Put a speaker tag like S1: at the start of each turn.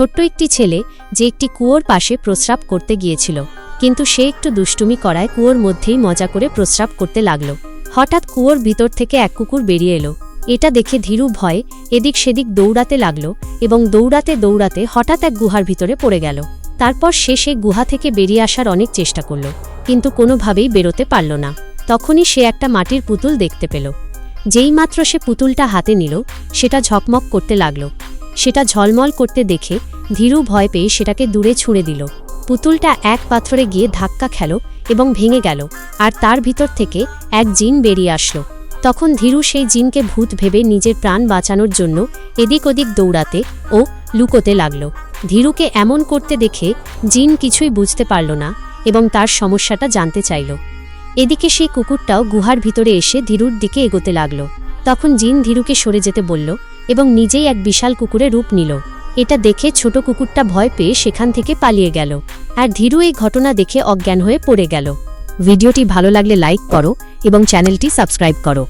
S1: ছোট্ট একটি ছেলে যে একটি কুয়োর পাশে প্রস্রাব করতে গিয়েছিল। কিন্তু সে একটু দুষ্টুমি করায় কুয়োর মধ্যেই মজা করে প্রস্রাব করতে লাগল। হঠাৎ কুয়োর ভিতর থেকে এক কুকুর বেরিয়ে এলো। এটা দেখে ধীরু ভয়ে এদিক সেদিক দৌড়াতে লাগল এবং দৌড়াতে দৌড়াতে হঠাৎ এক গুহার ভিতরে পড়ে গেল। তারপর সে সে গুহা থেকে বেরিয়ে আসার অনেক চেষ্টা করল, কিন্তু কোনোভাবেই বেরোতে পারল না। তখনই সে একটা মাটির পুতুল দেখতে পেল। যেইমাত্র সে পুতুলটা হাতে নিল, সেটা ঝকমক করতে লাগল। সেটা ঝলমল করতে দেখে ধীরু ভয় পেয়ে সেটাকে দূরে ছুঁড়ে দিল। পুতুলটা এক পাথরে গিয়ে ধাক্কা খেল এবং ভেঙে গেল, আর তার ভিতর থেকে এক জিন বেরিয়ে আসলো। তখন ধীরু সেই জিনকে ভূত ভেবে নিজের প্রাণ বাঁচানোর জন্য এদিক ওদিক দৌড়াতে ও লুকোতে লাগল। ধীরুকে এমন করতে দেখে জিন কিছুই বুঝতে পারল না এবং তার সমস্যাটা জানতে চাইল। এদিকে সেই কুকুরটাও গুহার ভিতরে এসে ধীরুর দিকে এগোতে লাগল। তখন জিন ধীরুকে সরে যেতে বলল এবং নিজেই এক বিশাল কুকুরে রূপ নিল। এটা দেখে ছোট কুকুরটা ভয় পেয়ে সেখান থেকে পালিয়ে গেল। আর ধীরু এই ঘটনা দেখে অজ্ঞান হয়ে পড়ে গেল। ভিডিওটি ভালো লাগলে লাইক করো এবং চ্যানেলটি সাবস্ক্রাইব করো।